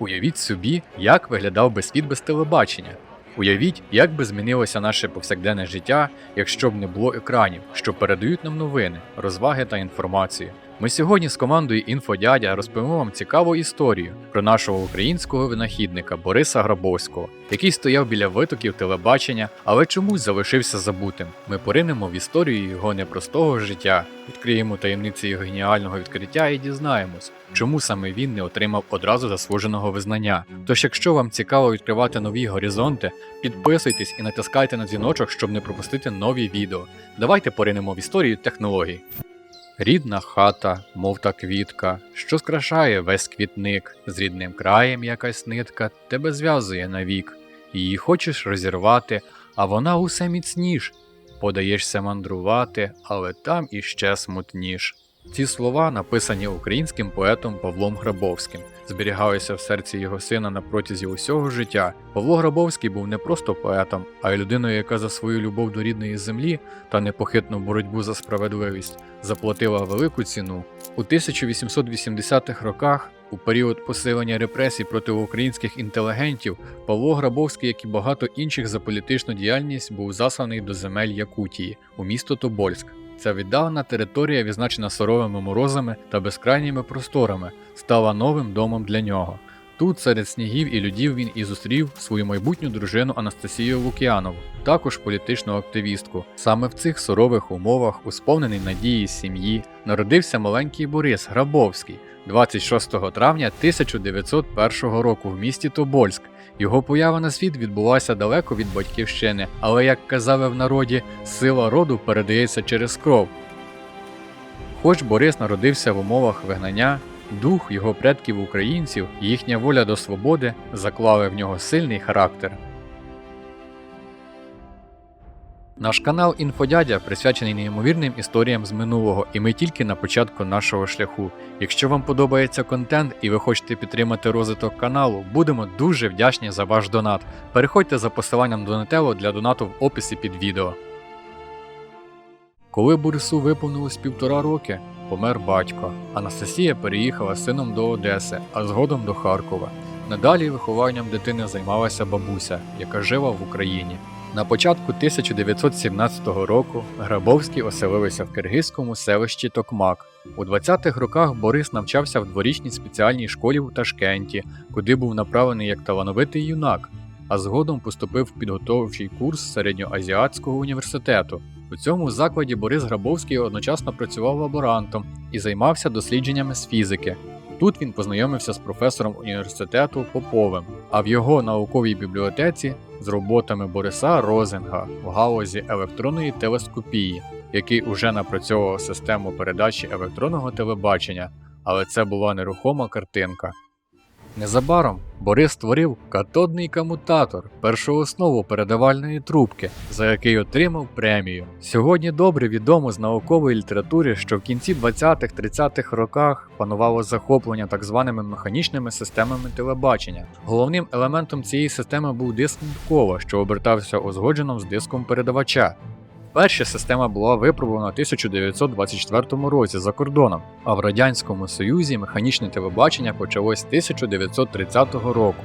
Уявіть собі, як виглядав би світ без телебачення. Уявіть, як би змінилося наше повсякденне життя, якщо б не було екранів, що передають нам новини, розваги та інформацію. Ми сьогодні з командою Інфодядя розповімо вам цікаву історію про нашого українського винахідника Бориса Грабовського, який стояв біля витоків телебачення, але чомусь залишився забутим. Ми поринемо в історію його непростого життя, відкриємо таємниці його геніального відкриття і дізнаємось, чому саме він не отримав одразу заслуженого визнання. Тож, якщо вам цікаво відкривати нові горизонти, підписуйтесь і натискайте на дзвіночок, щоб не пропустити нові відео. Давайте поринемо в історію технологій. Рідна хата, мов та квітка, що скрашає весь квітник, з рідним краєм якась нитка тебе зв'язує навік. Її хочеш розірвати, а вона усе міцніш. Подаєшся мандрувати, але там іще смутніш. Ці слова написані українським поетом Павлом Грабовським, зберігалися в серці його сина на протязі усього життя. Павло Грабовський був не просто поетом, а й людиною, яка за свою любов до рідної землі та непохитну боротьбу за справедливість заплатила велику ціну. У 1880-х роках, у період посилення репресій проти українських інтелігентів, Павло Грабовський, як і багато інших за політичну діяльність, був засланий до земель Якутії у місто Тобольськ. Ця віддалена територія, відзначена суровими морозами та безкрайніми просторами, стала новим домом для нього. Тут, серед снігів і людів, він і зустрів свою майбутню дружину Анастасію Лук'янову, також політичну активістку. Саме в цих сурових умовах, у сповненій надії сім'ї, народився маленький Борис Грабовський 26 травня 1901 року в місті Тобольськ. Його поява на світ відбулася далеко від батьківщини, але, як казали в народі, сила роду передається через кров. Хоч Борис народився в умовах вигнання, дух його предків українців, і їхня воля до свободи заклали в нього сильний характер. Наш канал Інфодядя присвячений неймовірним історіям з минулого, і ми тільки на початку нашого шляху. Якщо вам подобається контент і ви хочете підтримати розвиток каналу, будемо дуже вдячні за ваш донат. Переходьте за посиланням Донателло для донату в описі під відео. Коли Борису виповнилось півтора роки, помер батько. Анастасія переїхала з сином до Одеси, а згодом до Харкова. Надалі вихованням дитини займалася бабуся, яка жила в Україні. На початку 1917 року Грабовський оселилися в киргизькому селищі Токмак. У 20-х роках Борис навчався в дворічній спеціальній школі у Ташкенті, куди був направлений як талановитий юнак, а згодом поступив в підготовчий курс середньоазіатського університету. У цьому закладі Борис Грабовський одночасно працював лаборантом і займався дослідженнями з фізики. Тут він познайомився з професором університету Поповим, а в його науковій бібліотеці з роботами Бориса Розенга в галузі електронної телескопії, який уже напрацьовував систему передачі електронного телебачення, але це була нерухома картинка. Незабаром Борис створив катодний комутатор, першу основу передавальної трубки, за який отримав премію. Сьогодні добре відомо з наукової літератури, що в кінці 20-30-х роках панувало захоплення так званими механічними системами телебачення. Головним елементом цієї системи був диск Ніткова, що обертався узгодженим з диском передавача. Перша система була випробована в 1924 році за кордоном, а в Радянському Союзі механічне телебачення почалось з 1930 року.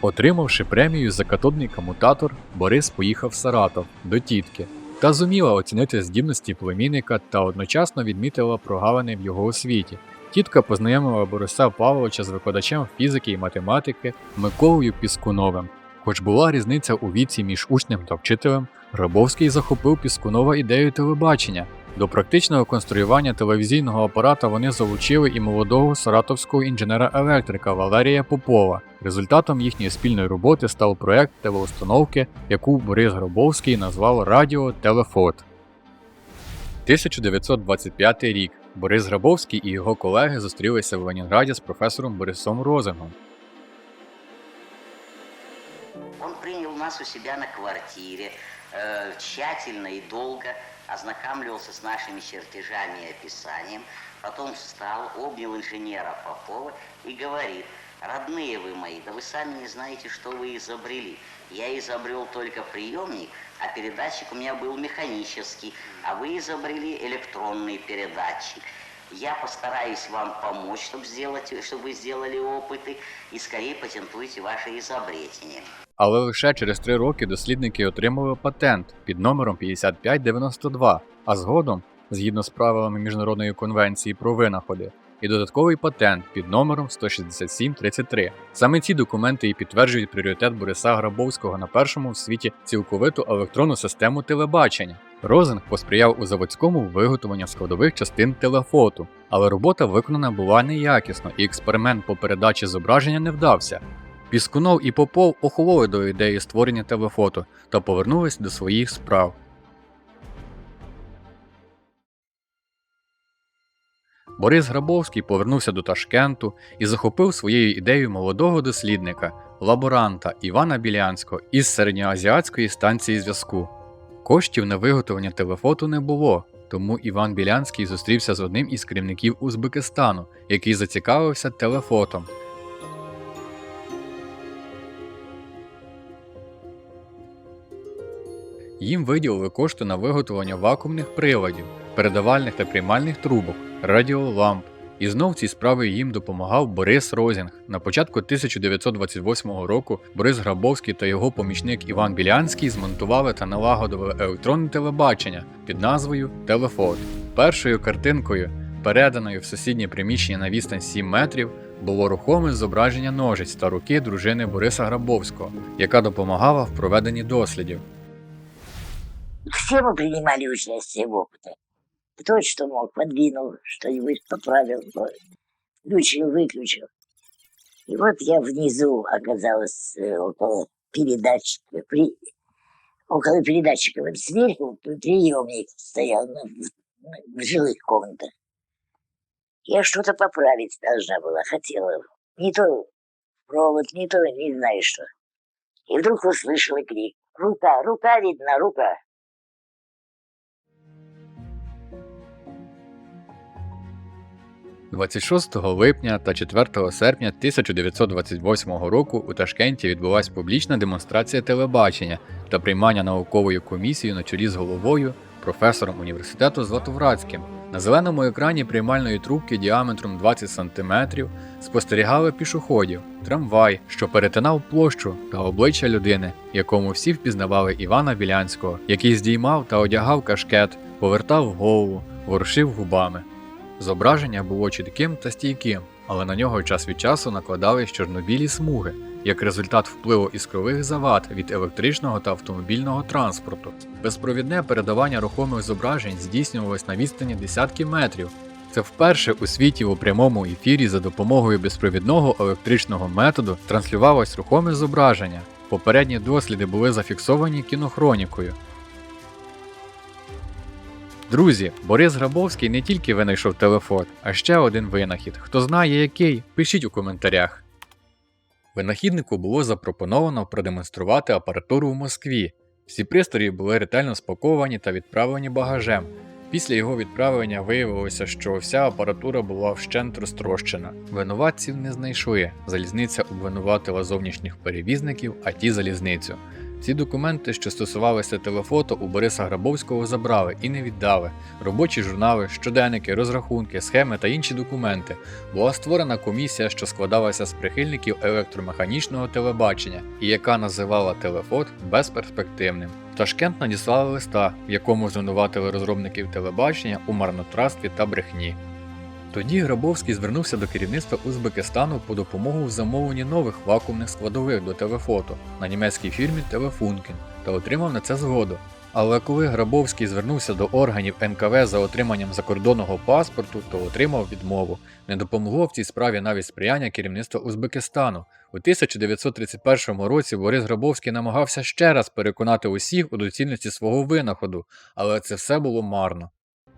Отримавши премію за катодний комутатор, Борис поїхав в Саратов до тітки та зуміла оцінити здібності племінника та одночасно відмітила прогалини в його освіті. Тітка познайомила Бориса Павловича з викладачем фізики і математики Миколою Піскуновим. Хоч була різниця у віці між учнем та вчителем, Грабовський захопив Піскунова ідею телебачення. До практичного конструювання телевізійного апарата вони залучили і молодого саратовського інженера-електрика Валерія Попова. Результатом їхньої спільної роботи став проект телеустановки, яку Борис Грабовський назвав Радіо Телефот. 1925 рік. Борис Грабовський і його колеги зустрілися в Ленінграді з професором Борисом Розенгом. Он принял нас у себя на квартире, э, тщательно и долго ознакомливался с нашими чертежами и описанием, потом встал, обнял инженера Попова и говорит, родные вы мои, да вы сами не знаете, что вы изобрели. Я изобрел только приемник, а передатчик у меня был механический, а вы изобрели электронный передатчик. Я постараюсь вам помочь, чтобы, сделать, чтобы вы сделали опыты и скорее патентуйте ваши изобретения. Але лише через три роки дослідники отримали патент під номером 5592, а згодом, згідно з правилами Міжнародної конвенції про винаходи, і додатковий патент під номером 16733. Саме ці документи і підтверджують пріоритет Бориса Грабовського на першому в світі цілковиту електронну систему телебачення. Розинг посприяв у заводському виготовленню складових частин телефоту, але робота виконана була неякісно, і експеримент по передачі зображення не вдався. Піскунов і Попов охололи до ідеї створення телефото та повернулись до своїх справ. Борис Грабовський повернувся до Ташкенту і захопив своєю ідеєю молодого дослідника, лаборанта Івана Білянського із середньоазіатської станції зв'язку. Коштів на виготовлення телефоту не було, тому Іван Білянський зустрівся з одним із керівників Узбекистану, який зацікавився телефотом. Їм виділили кошти на виготовлення вакуумних приладів, передавальних та приймальних трубок, радіоламп. І знов цій справі їм допомагав Борис Розінг. На початку 1928 року Борис Грабовський та його помічник Іван Білянський змонтували та налагодили електронне телебачення під назвою Телефот. Першою картинкою, переданою в сусіднє приміщення на відстань 7 метрів, було рухоме зображення ножиць та руки дружини Бориса Грабовського, яка допомагала в проведенні дослідів. Все мы принимали участие в опытах. Кто что мог, подвинул, что-нибудь поправил, включил, выключил. И вот я внизу оказалась э, около передатчика, при, около передатчика. Вот сверху приемник стоял ну, в, в жилых комнатах. Я что-то поправить должна была, хотела. Не то провод, не то, не знаю что. И вдруг услышала крик. Рука, рука видна, рука. 26 липня та 4 серпня 1928 року у Ташкенті відбулась публічна демонстрація телебачення та приймання науковою комісією на чолі з головою, професором університету Златовратським. На зеленому екрані приймальної трубки діаметром 20 см спостерігали пішоходів, трамвай, що перетинав площу та обличчя людини, якому всі впізнавали Івана Білянського, який здіймав та одягав кашкет, повертав голову, ворушив губами. Зображення було чітким та стійким, але на нього час від часу накладались чорнобілі смуги, як результат впливу іскрових завад від електричного та автомобільного транспорту. Безпровідне передавання рухомих зображень здійснювалось на відстані десятки метрів. Це вперше у світі у прямому ефірі за допомогою безпровідного електричного методу транслювалось рухоме зображення. Попередні досліди були зафіксовані кінохронікою. Друзі, Борис Грабовський не тільки винайшов телефон, а ще один винахід. Хто знає який, пишіть у коментарях. Винахіднику було запропоновано продемонструвати апаратуру в Москві. Всі пристрої були ретельно спаковані та відправлені багажем. Після його відправлення виявилося, що вся апаратура була вщент розтрощена. Винуватців не знайшли. Залізниця обвинуватила зовнішніх перевізників, а ті залізницю. Ці документи, що стосувалися телефото, у Бориса Грабовського забрали і не віддали. Робочі журнали, щоденники, розрахунки, схеми та інші документи. Була створена комісія, що складалася з прихильників електромеханічного телебачення і яка називала телефот безперспективним. Ташкент надіслали листа, в якому звинуватили розробників телебачення у марнотратстві та брехні. Тоді Грабовський звернувся до керівництва Узбекистану по допомогу в замовленні нових вакуумних складових до телефото на німецькій фірмі Телефункен та отримав на це згоду. Але коли Грабовський звернувся до органів НКВ за отриманням закордонного паспорту, то отримав відмову. Не допомогло в цій справі навіть сприяння керівництва Узбекистану. У 1931 році Борис Грабовський намагався ще раз переконати усіх у доцільності свого винаходу, але це все було марно.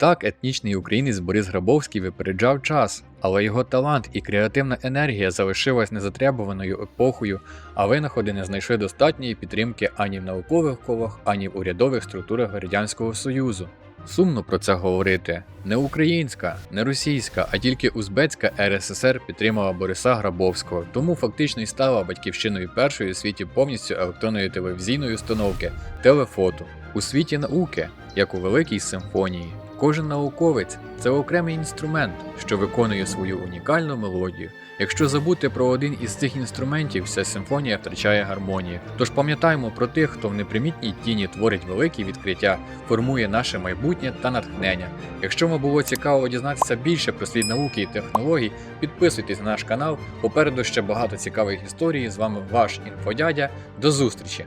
Так, етнічний українець Борис Грабовський випереджав час, але його талант і креативна енергія залишилась незатребуваною епохою, а винаходи не знайшли достатньої підтримки ані в наукових колах, ані в урядових структурах Радянського Союзу. Сумно про це говорити. Не українська, не російська, а тільки узбецька РССР підтримала Бориса Грабовського, тому фактично й стала батьківщиною першої у світі повністю електронної телевізійної установки телефоту. У світі науки, як у Великій симфонії, Кожен науковець це окремий інструмент, що виконує свою унікальну мелодію. Якщо забути про один із цих інструментів, вся симфонія втрачає гармонію. Тож пам'ятаємо про тих, хто в непримітній тіні творить великі відкриття, формує наше майбутнє та натхнення. Якщо вам було цікаво дізнатися більше про світ науки і технологій, підписуйтесь на наш канал. Попереду ще багато цікавих історій. З вами ваш інфодядя. До зустрічі!